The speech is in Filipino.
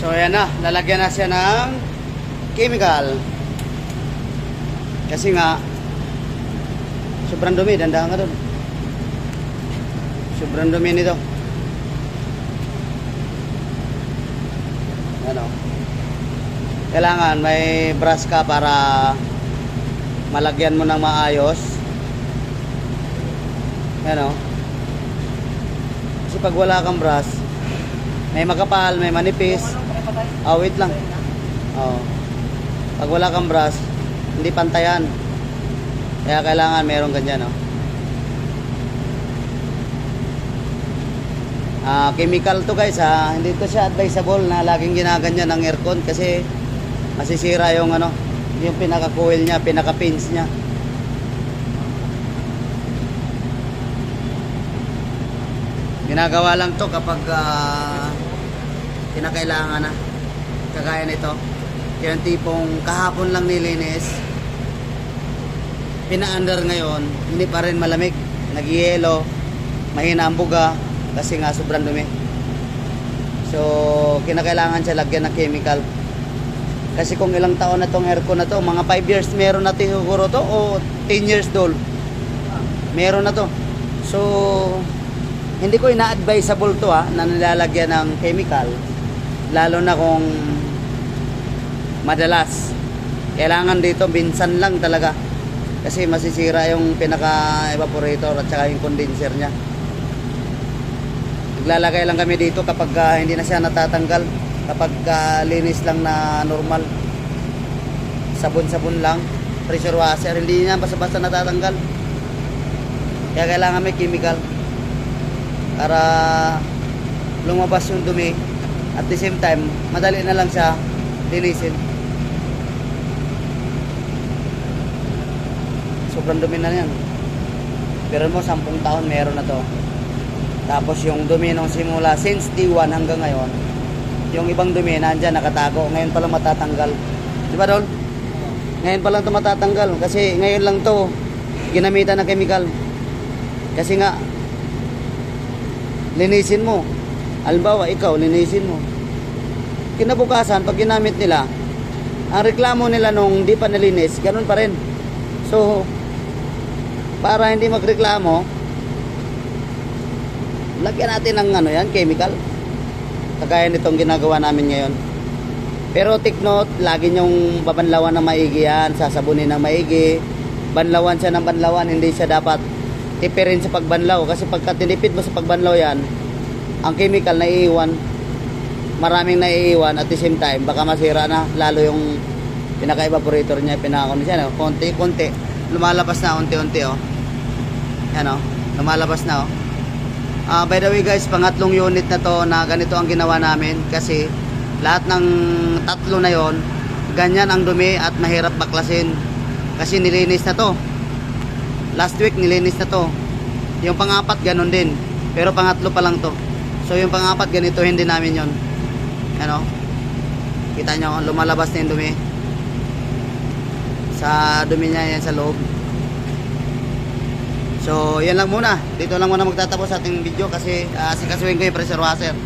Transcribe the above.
So ayan na, lalagyan na siya ng chemical. Kasi nga, sobrang dumi, dandahan ka doon. Sobrang dumi nito. Ano? Kailangan may brush ka para malagyan mo ng maayos. Ano? Kasi pag wala kang brush, may makapal, may manipis. Ah, wait lang. Oo. Pag wala kang brush, hindi pantayan. Kaya kailangan meron ganyan, no? Ah, chemical to guys, ha. Hindi to siya advisable na laging ginaganyan ng aircon kasi masisira yung ano, yung pinaka-coil niya, pinaka-pins niya. Ginagawa lang to kapag ah, kinakailangan na. Kagaya nito. Yung tipong kahapon lang nilinis. Pina-under ngayon, hindi pa rin malamig. Nagyelo, mahina ang buga kasi nga sobrang dumi. So, kinakailangan siya lagyan ng chemical. Kasi kung ilang taon na tong aircon na to, mga 5 years meron na siguro to o 10 years dol. Meron na to. So, hindi ko ina-advisable to ha, na nilalagyan ng chemical. Lalo na kung madalas. Kailangan dito binsan lang talaga. Kasi masisira yung pinaka-evaporator at saka yung condenser niya. Naglalagay lang kami dito kapag ah, hindi na siya natatanggal. Kapag ah, linis lang na normal. Sabon-sabon lang. Pressure washer. Hindi niya basta-basta natatanggal. Kaya kailangan may chemical. Para lumabas yung dumi. At the same time, madali na lang siya linisin. Sobrang dumi na yan. Pero mo, 10 taon meron na to. Tapos yung dumi nung simula since D1 hanggang ngayon, yung ibang dumi nandyan nakatago. Ngayon pa lang matatanggal. Di ba Dol? Ngayon pa lang to matatanggal. Kasi ngayon lang to ginamitan ng chemical. Kasi nga, linisin mo. Halimbawa, ikaw, linisin mo. Kinabukasan, pag ginamit nila, ang reklamo nila nung di pa nalinis, ganun pa rin. So, para hindi magreklamo, lagyan natin ng ano yan, chemical. Kagaya nitong ginagawa namin ngayon. Pero take note, lagi nyong babanlawan ng maigi yan, sasabunin ng maigi. Banlawan siya ng banlawan, hindi siya dapat tipirin sa pagbanlaw. Kasi pagka tinipid mo sa pagbanlaw yan, ang chemical na iiwan, maraming naiiwan at the same time, baka masira na, lalo yung pinaka-evaporator niya, pinaka-ano siya, no? konti-konti, lumalabas na unti-unti, oh. Yan, oh, lumalabas na, oh. Ah, by the way guys, pangatlong unit na to na ganito ang ginawa namin kasi lahat ng tatlo na yon ganyan ang dumi at mahirap baklasin kasi nilinis na to. Last week nilinis na to. Yung pangapat ganun din. Pero pangatlo pa lang to. So yung pangapat ganito hindi namin yon ano kita nyo lumalabas na yung dumi sa dumi niya yan sa loob So, yan lang muna. Dito lang muna magtatapos ating video kasi uh, sikasuhin ko yung pressure washer.